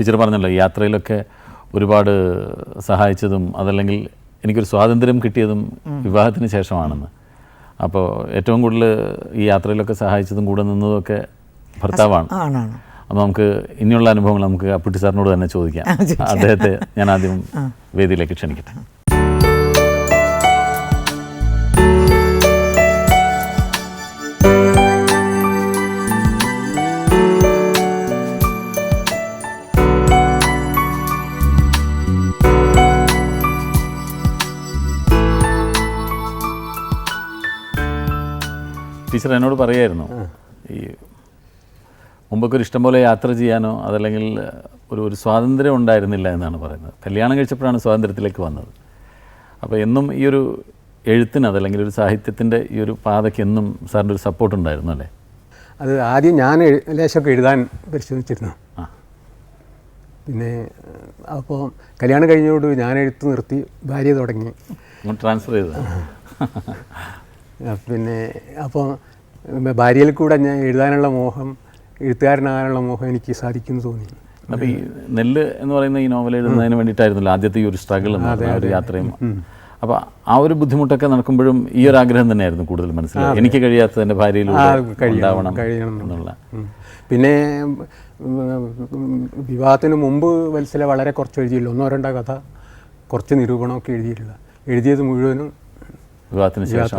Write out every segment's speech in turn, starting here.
Teacher പറഞ്ഞല്ലോ യാത്രയിലൊക്കെ ഒരുപാട് സഹായിച്ചതും അതല്ലെങ്കിൽ എനിക്കൊരു സ്വാതന്ത്ര്യം കിട്ടിയതും വിവാഹത്തിന് ശേഷമാണെന്ന്. അപ്പോൾ ഏറ്റവും കൂടുതൽ ഈ യാത്രയിലൊക്കെ സഹായിച്ചതും കൂടെ നിന്നതൊക്കെ ഭർത്താവാണ്. അപ്പോൾ നമുക്ക് ഇനിയുള്ള അനുഭവങ്ങൾ നമുക്ക് അപ്പുട്ടി സാറിനോട് തന്നെ ചോദിക്കാം. അദ്ദേഹത്തെ ഞാൻ ആദ്യം വേദിയിലേക്ക് ക്ഷണിക്കട്ടെ. ടീച്ചർ എന്നോട് പറയായിരുന്നു ഈ മുമ്പൊക്കെ ഒരു ഇഷ്ടംപോലെ യാത്ര ചെയ്യാനോ അതല്ലെങ്കിൽ ഒരു ഒരു സ്വാതന്ത്ര്യം ഉണ്ടായിരുന്നില്ല എന്നാണ് പറയുന്നത്. കല്യാണം കഴിച്ചപ്പോഴാണ് സ്വാതന്ത്ര്യത്തിലേക്ക് വന്നത്. അപ്പോൾ എന്നും ഈ ഒരു എഴുത്തിന് അതല്ലെങ്കിൽ ഒരു സാഹിത്യത്തിന്റെ ഈ ഒരു പാതയ്ക്ക് എന്നും സാറിന്റെ ഒരു സപ്പോർട്ട് ഉണ്ടായിരുന്നു അല്ലേ? അത് ആദ്യം ഞാൻ ലേശമൊക്കെ എഴുതാൻ പരിശോധിച്ചിരുന്നു. ആ. പിന്നെ അപ്പോൾ കല്യാണം കഴിഞ്ഞോട് ഞാൻ എഴുത്ത് നിർത്തി ഭാര്യ തുടങ്ങി. ട്രാൻസ്ഫർ ചെയ്തത്. ആ, പിന്നെ അപ്പോൾ ഭാര്യയിൽ കൂടെ ഞാൻ എഴുതാനുള്ള മോഹം എഴുത്തുകാരനാകാനുള്ള മോഹം എനിക്ക് സാധിക്കുന്നു തോന്നി. അപ്പോൾ ഈ നെല്ല് എന്ന് പറയുന്ന ഈ നോവൽ എഴുതുന്നതിന് വേണ്ടിയിട്ടായിരുന്നല്ലോ ആദ്യത്തെ ഈ ഒരു സ്ട്രഗിൾ എന്ന് ഒരു യാത്രയും. അപ്പോൾ ആ ഒരു ബുദ്ധിമുട്ടൊക്കെ നടക്കുമ്പോഴും ഈ ഒരു ആഗ്രഹം തന്നെയായിരുന്നു കൂടുതൽ മനസ്സിലായി. എനിക്ക് കഴിയാത്തത് എന്റെ ഭാര്യയിലൂടെ ഉണ്ടാവണം കഴിയണം. എന്നുള്ള. പിന്നെ വിവാഹത്തിന് മുമ്പ് വത്സല വളരെ കുറച്ച് എഴുതിയില്ല. ഒന്നോ രണ്ടോ കഥ കുറച്ച് നിരൂപണമൊക്കെ എഴുതിയിട്ടില്ല. എഴുതിയത് മുഴുവനും വിവാഹത്തിന് ശേഷം.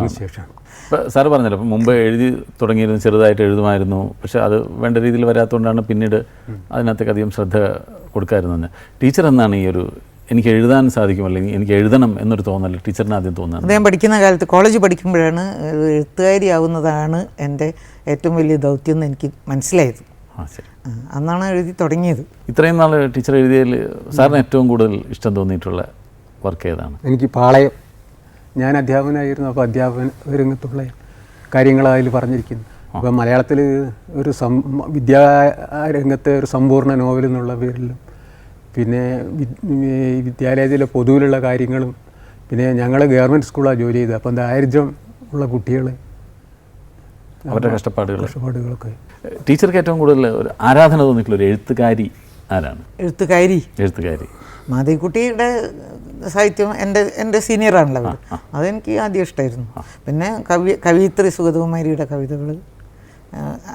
ഇപ്പം സാറ് പറഞ്ഞല്ലോ അപ്പം മുമ്പ് എഴുതി തുടങ്ങിയിരുന്നു ചെറുതായിട്ട് എഴുതുമായിരുന്നു പക്ഷെ അത് വേണ്ട രീതിയിൽ വരാത്തതുകൊണ്ടാണ് പിന്നീട് അതിനകത്തേക്ക് അധികം ശ്രദ്ധ കൊടുക്കാതിരുന്നത് ടീച്ചർ എന്നാണ് ഈ ഒരു എനിക്ക് എഴുതാൻ സാധിക്കും അല്ലെങ്കിൽ എനിക്ക് എഴുതണം എന്നൊരു തോന്നൽ ടീച്ചറിന് ആദ്യം തോന്നുന്നത്? അദ്ദേഹം പഠിക്കുന്ന കാലത്ത് കോളേജ് പഠിക്കുമ്പോഴാണ് എഴുത്തുകാരിയാവുന്നതാണ് എന്റെ ഏറ്റവും വലിയ ദൗത്യം എന്ന് എനിക്ക് മനസ്സിലായത്. അന്നാണ് എഴുതി തുടങ്ങിയത്. ഇത്രയും നാൾ ടീച്ചർ എഴുതിയതിൽ സാറിന് ഏറ്റവും കൂടുതൽ ഇഷ്ടം തോന്നിയിട്ടുള്ള വർക്ക് ഏതാണ്? എനിക്ക് പാളയം. ഞാൻ അധ്യാപകനായിരുന്നു അപ്പോൾ അധ്യാപന രംഗത്തുള്ള കാര്യങ്ങൾ അതിൽ പറഞ്ഞിരിക്കുന്നു. അപ്പോൾ മലയാളത്തിൽ ഒരു സം വിദ്യാ രംഗത്തെ ഒരു സമ്പൂർണ നോവൽ എന്നുള്ള പേരിലും പിന്നെ വിദ്യാലയത്തിലെ പൊതുവിലുള്ള കാര്യങ്ങളും പിന്നെ ഞങ്ങൾ ഗവൺമെന്റ് സ്കൂളാണ് ജോലി ചെയ്തത്. അപ്പം ദാരിദ്ര്യം ഉള്ള കുട്ടികൾ അവരുടെ കഷ്ടപ്പാടുകൾ കഷ്ടപ്പാടുകളൊക്കെ. ടീച്ചർക്ക് ഏറ്റവും കൂടുതൽ ഒരു ആരാധന തോന്നിയിട്ടുള്ള ഒരു എഴുത്തുകാരി ആരാണ്? എഴുത്തുകാരി. എഴുത്തുകാരി. മാധവിക്കുട്ടിയുടെ സാഹിത്യം എന്റെ എന്റെ സീനിയറാണല്ലോ അവർ അതെനിക്ക് ആദ്യം ഇഷ്ടമായിരുന്നു പിന്നെ കവി കവിയിത്രി സുഗതകുമാരിയുടെ കവിതകൾ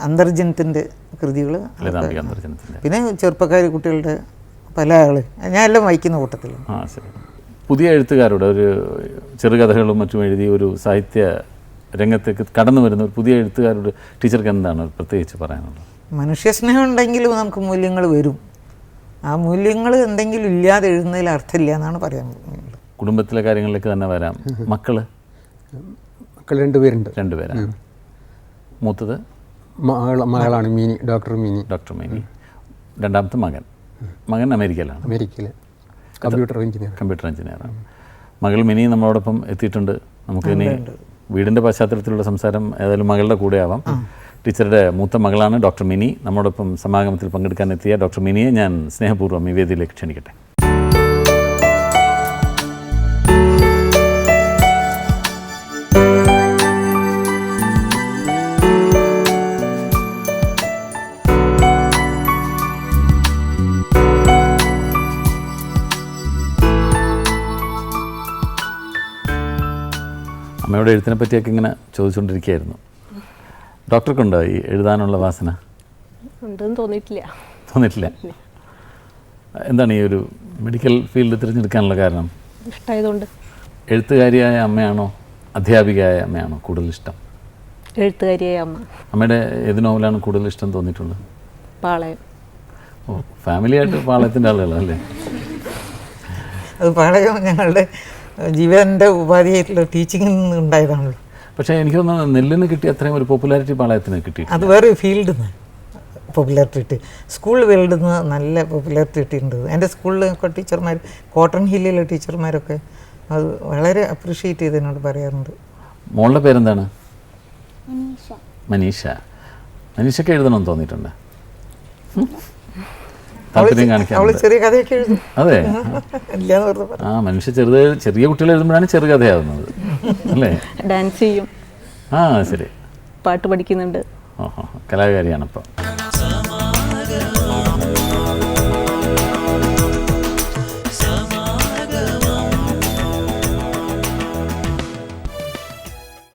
അന്തർജനത്തിന്റെ കൃതികൾ പിന്നെ ചെറുപ്പക്കാർ കുട്ടികളുടെ പല ആൾ ഞാൻ എല്ലാം വായിക്കുന്ന കൂട്ടത്തിൽ ആ ശരി. പുതിയ എഴുത്തുകാരുടെ ഒരു ചെറുകഥകളും മറ്റും എഴുതി ഒരു സാഹിത്യ രംഗത്തേക്ക് കടന്നു വരുന്ന ഒരു പുതിയ എഴുത്തുകാരുടെ ടീച്ചർക്ക് എന്താണ് പ്രത്യേകിച്ച് പറയാനുള്ളത്? മനുഷ്യസ്നേഹം ഉണ്ടെങ്കിലും നമുക്ക് മൂല്യങ്ങൾ വരും. ആ മൂല്യങ്ങൾ എന്തെങ്കിലും ഇല്ലാതെ എഴുതുന്നതിൽ അർത്ഥമില്ല എന്നാണ് പറയാൻ കുടുംബത്തിലെ കാര്യങ്ങളിലേക്ക് തന്നെ വരാം. മക്കൾ? മക്കൾ രണ്ടുപേരുണ്ട് രണ്ടുപേരാണ് മൂത്തത്? മകളാണ് മീനി ഡോക്ടർ മീനി. ഡോക്ടർ മീനി. രണ്ടാമത്തെ മകൻ. മകൻ അമേരിക്കയിലാണ്. അമേരിക്കയിലെ. Computer engineer. കമ്പ്യൂട്ടർ എഞ്ചിനീയറാണ് മകൾ മിനി നമ്മളോടൊപ്പം എത്തിയിട്ടുണ്ട്. നമുക്ക് ഇനി വീടിന്റെ പശ്ചാത്തലത്തിലുള്ള സംസാരം ഏതായാലും മകളുടെ കൂടെ ആവാം. ടീച്ചറുടെ മൂത്ത മകളാണ് ഡോക്ടർ മിനി. നമ്മോടൊപ്പം സമാഗമത്തിൽ പങ്കെടുക്കാൻ എത്തിയ ഡോക്ടർ മിനിയെ ഞാൻ സ്നേഹപൂർവം ഈ വേദിയിലേക്ക് ക്ഷണിക്കട്ടെ. അമ്മയുടെ എഴുത്തിനെ പറ്റിയൊക്കെ ഇങ്ങനെ ചോദിച്ചുകൊണ്ടിരിക്കുകയായിരുന്നു. ഡോക്ടർക്കുണ്ടോ ഈ എഴുതാനുള്ള വാസന? ഉണ്ടെന്ന് തോന്നിയിട്ടില്ല. തോന്നിയിട്ടില്ല. എന്താണ് ഈ ഒരു മെഡിക്കൽ ഫീൽഡ് തിരഞ്ഞെടുക്കാനുള്ള കാരണം? ഇഷ്ടമായതുകൊണ്ട് എഴുത്തുകാരിയായ അമ്മയാണോ അധ്യാപികയായ അമ്മയാണോ കൂടുതൽ ഇഷ്ടം? എഴുത്തുകാരിയായ അമ്മ. അമ്മയുടെ ഏത് നോവലാണ് കൂടുതൽ ഇഷ്ടം തോന്നിയിട്ടുള്ളത്? പാളയം. ഓ ഫാമിലിയായിട്ട് പാളയത്തിന്റെ ആളുകളല്ലേ അല്ലേ? അത് പാളയം ഞങ്ങളുടെ ജീവന്റെ ഉപാധിയായിട്ടുള്ള ടീച്ചിങ്ങിൽ നിന്ന് ഉണ്ടായതാണല്ലോ പക്ഷേ എനിക്ക് തോന്നുന്നത് നെല്ലിന് കിട്ടിയ അത്രയും ഒരു പോപ്പുലാരിറ്റി പാളയത്തിന് കിട്ടി അത് വേറെ ഫീൽഡിൽ നിന്ന് പോപ്പുലാരിറ്റി കിട്ടി സ്കൂൾ വേൾഡിൽ നിന്ന് നല്ല പോപ്പുലാരിറ്റി കിട്ടിയിട്ടുണ്ട് എന്റെ സ്കൂളിലൊക്കെ ടീച്ചർമാർ കോട്ടൺ ഹില്ലിലെ ടീച്ചർമാരൊക്കെ അത് വളരെ അപ്രീഷിയേറ്റ് ചെയ്ത് എന്നോട് പറയാറുണ്ട്. മോളുടെ പേരെന്താണ്? മനീഷ. മനീഷയ്ക്ക് എഴുതണമെന്ന് തോന്നിയിട്ടുണ്ട്. അവൾ ചെറിയ കഥയൊക്കെ എഴുതും. അതെ. ആ മനുഷ്യ ചെറുത് ചെറിയ കുട്ടികൾ എഴുതുമ്പോഴാണ് ചെറുകഥയാവുന്നത് അല്ലേ? ഡാൻസ് ചെയ്യും. ആ ശരി. പാട്ട് പഠിക്കുന്നുണ്ട്. ഓഹോ കലാകാരിയാണ് അപ്പം